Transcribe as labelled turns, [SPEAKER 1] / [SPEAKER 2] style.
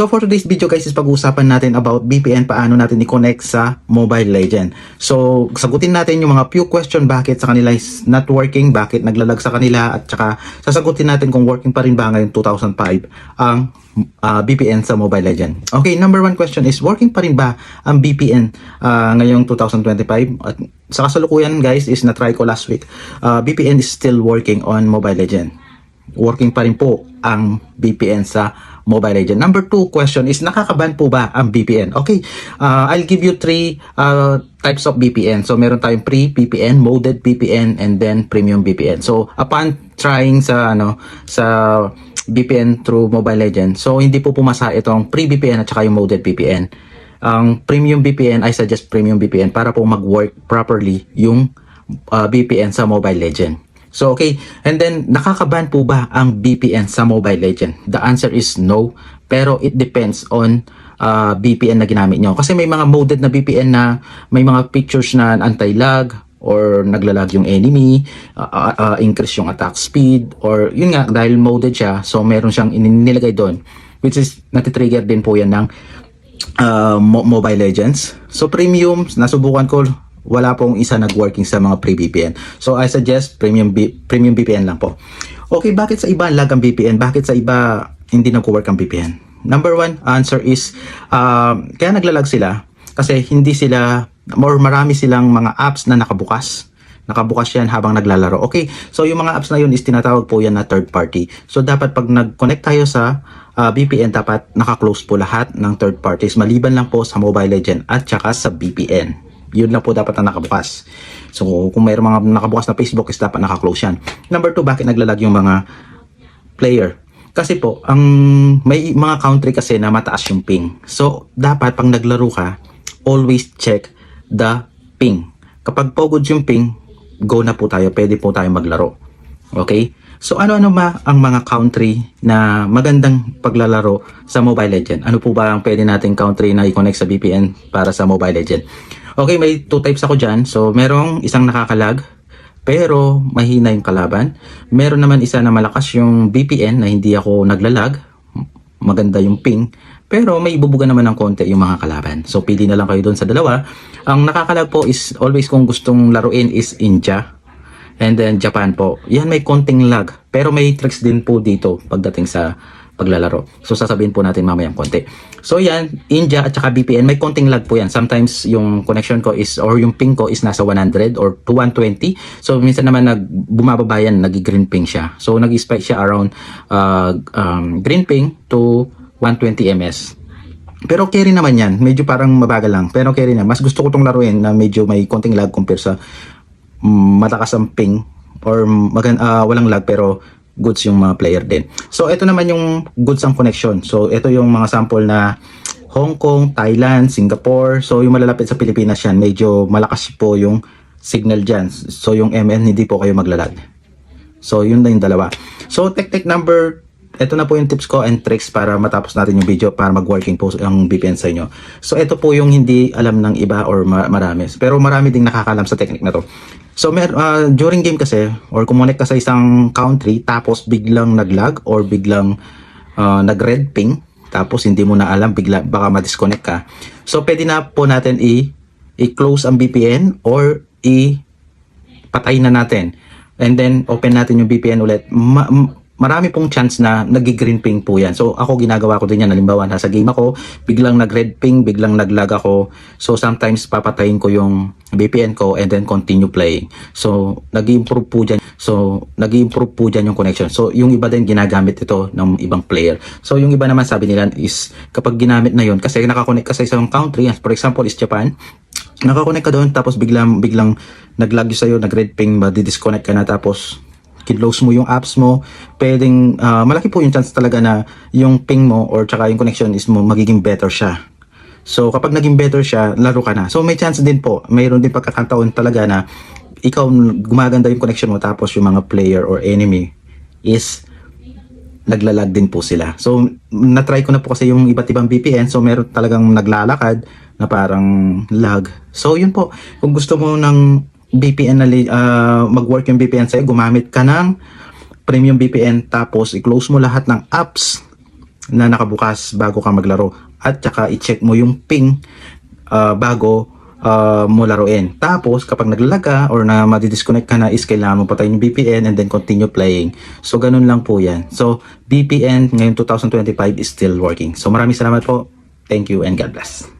[SPEAKER 1] So for today's video guys is pag-uusapan natin about VPN, paano natin i-connect sa Mobile Legend. So sagutin natin yung mga few question bakit sa kanila is not working, bakit naglalag sa kanila at saka sasagutin natin kung working pa rin ba ngayon 2005 ang uh, VPN sa Mobile Legend. Okay, number one question is working pa rin ba ang VPN uh, ngayong 2025? At sa kasalukuyan guys is na-try ko last week. Uh, VPN is still working on Mobile Legend working pa rin po ang VPN sa Mobile Legend. Number two question is, nakakaban po ba ang VPN? Okay, uh, I'll give you three uh, types of VPN. So, meron tayong pre-VPN, moded VPN, and then premium VPN. So, upon trying sa, ano, sa VPN through Mobile Legend, so, hindi po pumasa itong pre-VPN at saka yung moded VPN. Ang premium VPN, I suggest premium VPN para po mag-work properly yung uh, VPN sa Mobile Legend. So, okay. And then, nakakaban po ba ang VPN sa Mobile Legend? The answer is no. Pero it depends on uh, VPN na ginamit nyo. Kasi may mga moded na VPN na may mga pictures na anti-lag or naglalag yung enemy, uh, uh, increase yung attack speed, or yun nga, dahil moded siya, so meron siyang inilagay doon. Which is, natitrigger din po yan ng uh, Mo- Mobile Legends. So, premium, nasubukan ko, wala pong isa nag-working sa mga pre-VPN. So I suggest premium B- premium VPN lang po. Okay, bakit sa iba lag ang VPN? Bakit sa iba hindi nagwo-work ang VPN? Number one answer is uh, kaya naglalag sila kasi hindi sila or marami silang mga apps na nakabukas. Nakabukas yan habang naglalaro. Okay, so yung mga apps na yun is tinatawag po yan na third party. So dapat pag nag-connect tayo sa uh, VPN, dapat naka-close po lahat ng third parties maliban lang po sa Mobile Legend at saka sa VPN. Yun lang po dapat na nakabukas. So, kung mayroong mga nakabukas na Facebook is dapat naka-close yan. Number two, bakit naglalag yung mga player? Kasi po, ang may mga country kasi na mataas yung ping. So, dapat pag naglaro ka, always check the ping. Kapag pogod yung ping, go na po tayo. Pwede po tayo maglaro. Okay? So, ano-ano ba ang mga country na magandang paglalaro sa Mobile Legend? Ano po ba ang pwede nating country na i-connect sa VPN para sa Mobile Legend? Okay, may two types ako dyan. So, merong isang nakakalag, pero mahina yung kalaban. Meron naman isa na malakas yung VPN na hindi ako naglalag. Maganda yung ping. Pero may ibubuga naman ng konti yung mga kalaban. So, pili na lang kayo doon sa dalawa. Ang nakakalag po is always kung gustong laruin is India. And then Japan po. Yan may konting lag. Pero may tricks din po dito pagdating sa paglalaro. So sasabihin po natin mamayang konti. So yan, India at saka VPN, may konting lag po yan. Sometimes yung connection ko is or yung ping ko is nasa 100 or to 120. So minsan naman nag bumababa yan, nag-green ping siya. So nag-spike siya around uh, um, green ping to 120 ms. Pero carry naman yan. Medyo parang mabagal lang. Pero carry na. Mas gusto ko tong laruin na medyo may konting lag compare sa mm, matakas ang ping or magan uh, walang lag pero goods yung mga player din. So, ito naman yung goods ang connection. So, ito yung mga sample na Hong Kong, Thailand, Singapore. So, yung malalapit sa Pilipinas yan, medyo malakas po yung signal dyan. So, yung MN, hindi po kayo maglalag. So, yun na yung dalawa. So, tech-tech number, ito na po yung tips ko and tricks para matapos natin yung video para mag-working po ang VPN sa inyo. So, ito po yung hindi alam ng iba or marami. Pero marami ding nakakalam sa technique na to. So mer uh, during game kasi or kumunik ka sa isang country tapos biglang naglag or biglang uh, nag-red ping tapos hindi mo na alam bigla baka ma-disconnect ka. So pwede na po natin i i-close ang VPN or i patay na natin. And then open natin yung VPN ulit. Ma- marami pong chance na nag-green ping po yan. So ako ginagawa ko din yan. Halimbawa, nasa game ako, biglang nag-red ping, biglang nag-lag ako. So sometimes papatayin ko yung VPN ko and then continue playing. So nag-improve po dyan. So nag-improve po dyan yung connection. So yung iba din ginagamit ito ng ibang player. So yung iba naman sabi nila is kapag ginamit na yon kasi nakakonect ka sa isang country, for example is Japan, nakakonect ka doon tapos biglang biglang nag-lag sa'yo, nag-red ping, madi-disconnect ka na tapos kinlose mo yung apps mo, pwedeng, uh, malaki po yung chance talaga na yung ping mo or tsaka yung connection is mo magiging better siya. So, kapag naging better siya, laro ka na. So, may chance din po, mayroon din pagkakataon talaga na ikaw gumaganda yung connection mo tapos yung mga player or enemy is naglalag din po sila. So, na-try ko na po kasi yung iba't ibang VPN. So, meron talagang naglalakad na parang lag. So, yun po. Kung gusto mo ng VPN na uh, mag-work yung VPN sa'yo, gumamit ka ng premium VPN tapos i-close mo lahat ng apps na nakabukas bago ka maglaro at saka i-check mo yung ping ah, bago ah, mo laruin. Tapos, kapag naglalag or na madi-disconnect ka na is kailangan mo patayin yung VPN and then continue playing. So, ganun lang po yan. So, VPN ngayon 2025 is still working. So, maraming salamat po. Thank you and God bless.